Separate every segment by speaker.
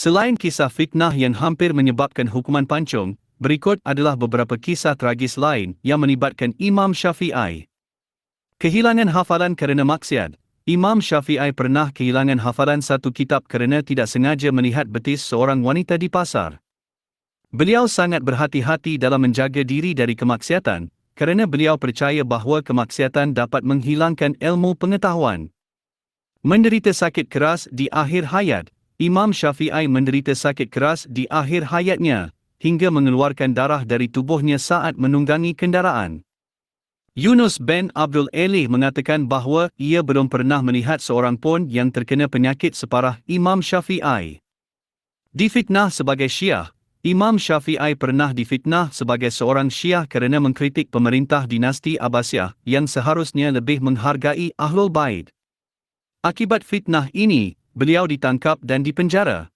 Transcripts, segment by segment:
Speaker 1: Selain kisah fitnah yang hampir menyebabkan hukuman pancung, berikut adalah beberapa kisah tragis lain yang melibatkan Imam Syafi'i. Kehilangan hafalan kerana maksiat Imam Syafi'i pernah kehilangan hafalan satu kitab kerana tidak sengaja melihat betis seorang wanita di pasar. Beliau sangat berhati-hati dalam menjaga diri dari kemaksiatan kerana beliau percaya bahawa kemaksiatan dapat menghilangkan ilmu pengetahuan. Menderita sakit keras di akhir hayat, Imam Syafi'i menderita sakit keras di akhir hayatnya hingga mengeluarkan darah dari tubuhnya saat menunggangi kendaraan. Yunus bin Abdul Elih mengatakan bahawa ia belum pernah melihat seorang pun yang terkena penyakit separah Imam Syafi'i. Difitnah sebagai Syiah, Imam Syafi'i pernah difitnah sebagai seorang Syiah kerana mengkritik pemerintah dinasti Abbasiyah yang seharusnya lebih menghargai Ahlul Bait. Akibat fitnah ini, beliau ditangkap dan dipenjara.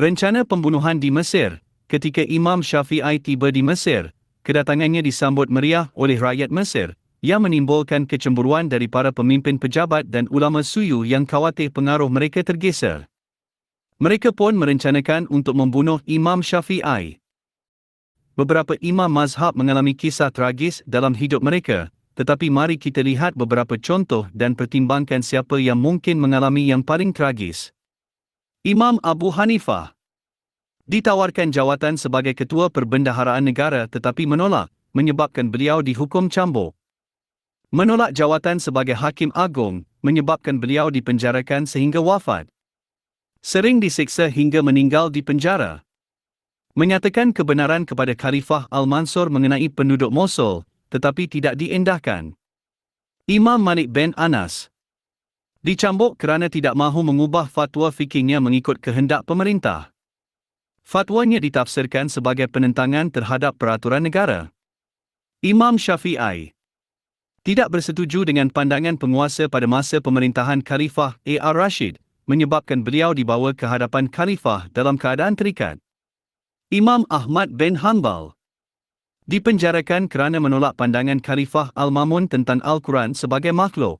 Speaker 1: Rencana pembunuhan di Mesir, ketika Imam Syafi'i tiba di Mesir, kedatangannya disambut meriah oleh rakyat Mesir, yang menimbulkan kecemburuan dari para pemimpin pejabat dan ulama suyu yang khawatir pengaruh mereka tergeser. Mereka pun merencanakan untuk membunuh Imam Syafi'i. Beberapa imam mazhab mengalami kisah tragis dalam hidup mereka, tetapi mari kita lihat beberapa contoh dan pertimbangkan siapa yang mungkin mengalami yang paling tragis. Imam Abu Hanifah ditawarkan jawatan sebagai ketua perbendaharaan negara tetapi menolak, menyebabkan beliau dihukum cambuk. Menolak jawatan sebagai hakim agung, menyebabkan beliau dipenjarakan sehingga wafat. Sering disiksa hingga meninggal di penjara. Menyatakan kebenaran kepada Khalifah Al-Mansur mengenai penduduk Mosul, tetapi tidak diendahkan. Imam Malik bin Anas dicambuk kerana tidak mahu mengubah fatwa fikihnya mengikut kehendak pemerintah. Fatwanya ditafsirkan sebagai penentangan terhadap peraturan negara. Imam Syafi'i tidak bersetuju dengan pandangan penguasa pada masa pemerintahan Khalifah A.R. Rashid, menyebabkan beliau dibawa ke hadapan Khalifah dalam keadaan terikat. Imam Ahmad bin Hanbal dipenjarakan kerana menolak pandangan Khalifah Al-Mamun tentang Al-Quran sebagai makhluk.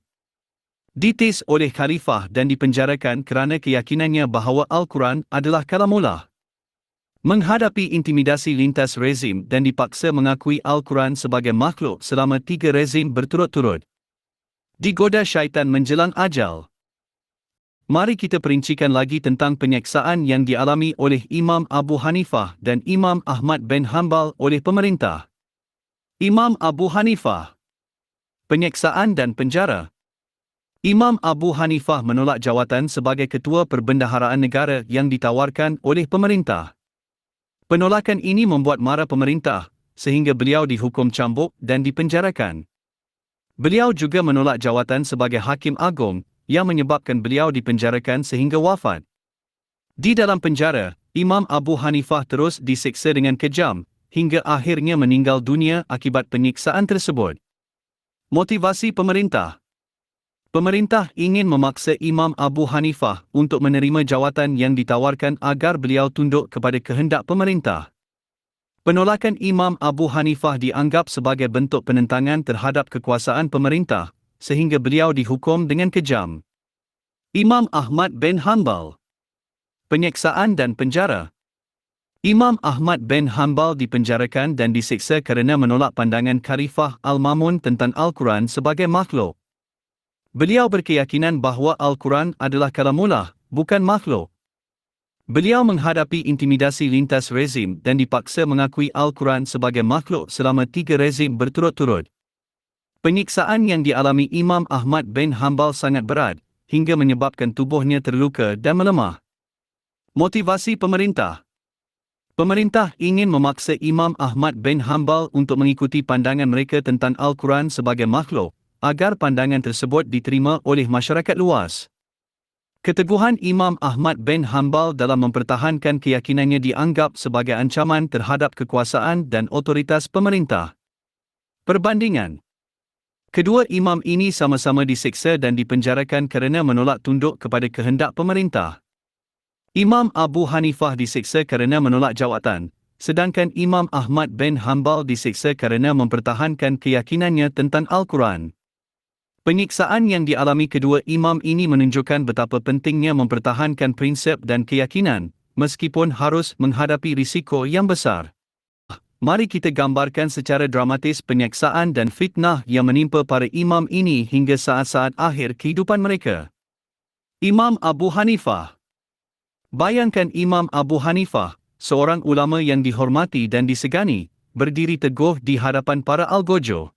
Speaker 1: Ditis oleh Khalifah dan dipenjarakan kerana keyakinannya bahawa Al-Quran adalah kalamullah. Menghadapi intimidasi lintas rezim dan dipaksa mengakui Al-Quran sebagai makhluk selama tiga rezim berturut-turut. Digoda syaitan menjelang ajal. Mari kita perincikan lagi tentang penyeksaan yang dialami oleh Imam Abu Hanifah dan Imam Ahmad bin Hanbal oleh pemerintah. Imam Abu Hanifah Penyeksaan dan penjara Imam Abu Hanifah menolak jawatan sebagai ketua perbendaharaan negara yang ditawarkan oleh pemerintah. Penolakan ini membuat marah pemerintah sehingga beliau dihukum cambuk dan dipenjarakan. Beliau juga menolak jawatan sebagai Hakim Agung yang menyebabkan beliau dipenjarakan sehingga wafat. Di dalam penjara, Imam Abu Hanifah terus disiksa dengan kejam hingga akhirnya meninggal dunia akibat penyiksaan tersebut. Motivasi pemerintah Pemerintah ingin memaksa Imam Abu Hanifah untuk menerima jawatan yang ditawarkan agar beliau tunduk kepada kehendak pemerintah. Penolakan Imam Abu Hanifah dianggap sebagai bentuk penentangan terhadap kekuasaan pemerintah sehingga beliau dihukum dengan kejam. Imam Ahmad bin Hanbal Penyeksaan dan penjara Imam Ahmad bin Hanbal dipenjarakan dan disiksa kerana menolak pandangan Khalifah Al-Mamun tentang Al-Quran sebagai makhluk. Beliau berkeyakinan bahawa Al-Quran adalah kalamullah, bukan makhluk. Beliau menghadapi intimidasi lintas rezim dan dipaksa mengakui Al-Quran sebagai makhluk selama tiga rezim berturut-turut. Penyiksaan yang dialami Imam Ahmad bin Hanbal sangat berat, hingga menyebabkan tubuhnya terluka dan melemah. Motivasi pemerintah Pemerintah ingin memaksa Imam Ahmad bin Hanbal untuk mengikuti pandangan mereka tentang Al-Quran sebagai makhluk, agar pandangan tersebut diterima oleh masyarakat luas. Keteguhan Imam Ahmad bin Hanbal dalam mempertahankan keyakinannya dianggap sebagai ancaman terhadap kekuasaan dan otoritas pemerintah. Perbandingan Kedua imam ini sama-sama disiksa dan dipenjarakan kerana menolak tunduk kepada kehendak pemerintah. Imam Abu Hanifah disiksa kerana menolak jawatan, sedangkan Imam Ahmad bin Hanbal disiksa kerana mempertahankan keyakinannya tentang Al-Quran. Penyiksaan yang dialami kedua imam ini menunjukkan betapa pentingnya mempertahankan prinsip dan keyakinan, meskipun harus menghadapi risiko yang besar. Mari kita gambarkan secara dramatis penyeksaan dan fitnah yang menimpa para imam ini hingga saat-saat akhir kehidupan mereka. Imam Abu Hanifah Bayangkan Imam Abu Hanifah, seorang ulama yang dihormati dan disegani, berdiri teguh di hadapan para algojo.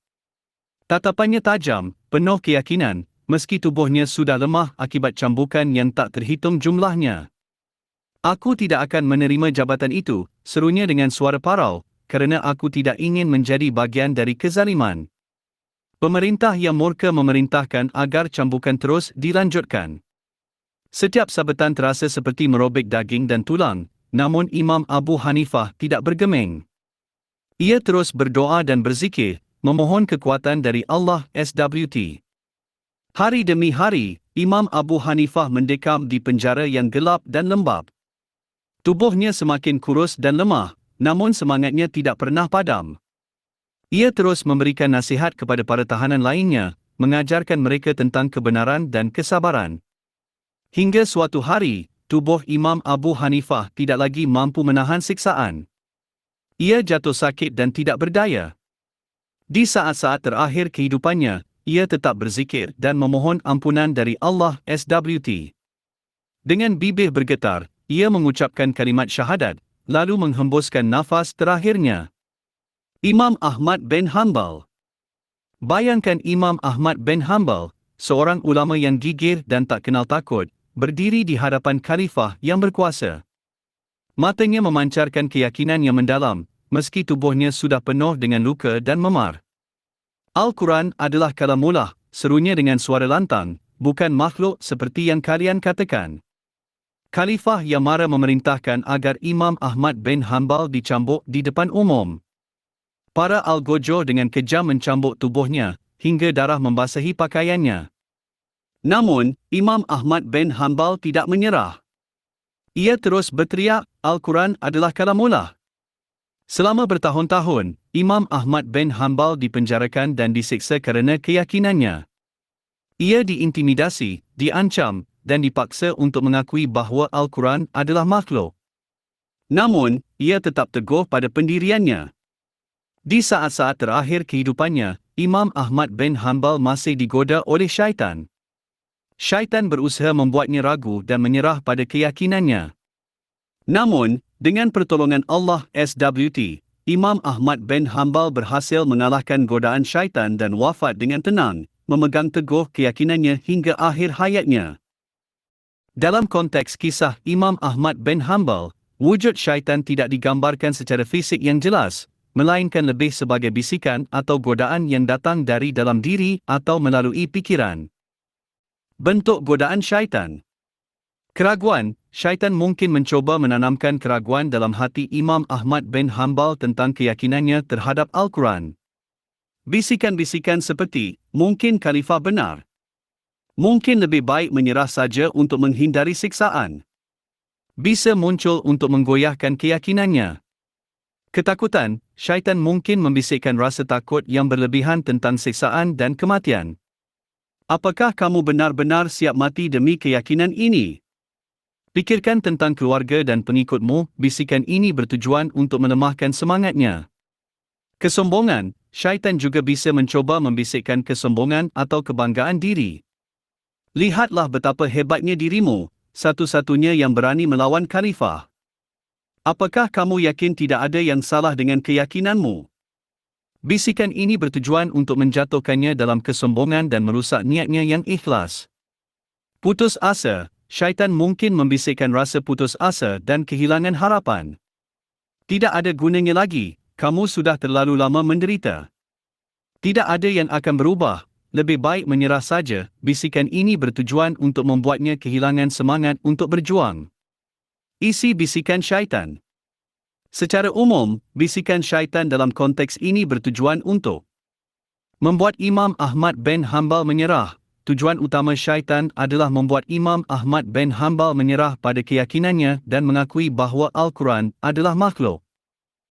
Speaker 1: Tatapannya tajam, penuh keyakinan, meski tubuhnya sudah lemah akibat cambukan yang tak terhitung jumlahnya. Aku tidak akan menerima jabatan itu, serunya dengan suara parau, kerana aku tidak ingin menjadi bagian dari kezaliman. Pemerintah yang murka memerintahkan agar cambukan terus dilanjutkan. Setiap sabetan terasa seperti merobek daging dan tulang, namun Imam Abu Hanifah tidak bergeming. Ia terus berdoa dan berzikir, memohon kekuatan dari Allah SWT. Hari demi hari, Imam Abu Hanifah mendekam di penjara yang gelap dan lembab. Tubuhnya semakin kurus dan lemah, namun semangatnya tidak pernah padam. Ia terus memberikan nasihat kepada para tahanan lainnya, mengajarkan mereka tentang kebenaran dan kesabaran. Hingga suatu hari, tubuh Imam Abu Hanifah tidak lagi mampu menahan siksaan. Ia jatuh sakit dan tidak berdaya. Di saat-saat terakhir kehidupannya, ia tetap berzikir dan memohon ampunan dari Allah SWT. Dengan bibir bergetar, ia mengucapkan kalimat syahadat, lalu menghembuskan nafas terakhirnya. Imam Ahmad bin Hanbal Bayangkan Imam Ahmad bin Hanbal, seorang ulama yang gigir dan tak kenal takut, berdiri di hadapan khalifah yang berkuasa. Matanya memancarkan keyakinan yang mendalam, meski tubuhnya sudah penuh dengan luka dan memar. Al-Quran adalah kalamullah, serunya dengan suara lantang, bukan makhluk seperti yang kalian katakan. Khalifah yang marah memerintahkan agar Imam Ahmad bin Hanbal dicambuk di depan umum. Para Al-Gojo dengan kejam mencambuk tubuhnya, hingga darah membasahi pakaiannya. Namun, Imam Ahmad bin Hanbal tidak menyerah. Ia terus berteriak, Al-Quran adalah kalamullah. Selama bertahun-tahun, Imam Ahmad bin Hanbal dipenjarakan dan disiksa kerana keyakinannya. Ia diintimidasi, diancam, dan dipaksa untuk mengakui bahawa Al-Quran adalah makhluk. Namun, ia tetap teguh pada pendiriannya. Di saat-saat terakhir kehidupannya, Imam Ahmad bin Hanbal masih digoda oleh syaitan. Syaitan berusaha membuatnya ragu dan menyerah pada keyakinannya. Namun, dengan pertolongan Allah SWT, Imam Ahmad bin Hanbal berhasil mengalahkan godaan syaitan dan wafat dengan tenang, memegang teguh keyakinannya hingga akhir hayatnya. Dalam konteks kisah Imam Ahmad bin Hanbal, wujud syaitan tidak digambarkan secara fisik yang jelas, melainkan lebih sebagai bisikan atau godaan yang datang dari dalam diri atau melalui pikiran. Bentuk godaan syaitan Keraguan, syaitan mungkin mencoba menanamkan keraguan dalam hati Imam Ahmad bin Hanbal tentang keyakinannya terhadap Al-Quran. Bisikan-bisikan seperti, mungkin khalifah benar, mungkin lebih baik menyerah saja untuk menghindari siksaan. Bisa muncul untuk menggoyahkan keyakinannya. Ketakutan, syaitan mungkin membisikkan rasa takut yang berlebihan tentang siksaan dan kematian. Apakah kamu benar-benar siap mati demi keyakinan ini? Pikirkan tentang keluarga dan pengikutmu, bisikan ini bertujuan untuk melemahkan semangatnya. Kesombongan, syaitan juga bisa mencoba membisikkan kesombongan atau kebanggaan diri. Lihatlah betapa hebatnya dirimu, satu-satunya yang berani melawan khalifah. Apakah kamu yakin tidak ada yang salah dengan keyakinanmu? Bisikan ini bertujuan untuk menjatuhkannya dalam kesombongan dan merusak niatnya yang ikhlas. Putus asa, syaitan mungkin membisikkan rasa putus asa dan kehilangan harapan. Tidak ada gunanya lagi, kamu sudah terlalu lama menderita. Tidak ada yang akan berubah, lebih baik menyerah saja, bisikan ini bertujuan untuk membuatnya kehilangan semangat untuk berjuang. Isi bisikan syaitan Secara umum, bisikan syaitan dalam konteks ini bertujuan untuk membuat Imam Ahmad bin Hanbal menyerah. Tujuan utama syaitan adalah membuat Imam Ahmad bin Hanbal menyerah pada keyakinannya dan mengakui bahawa Al-Quran adalah makhluk.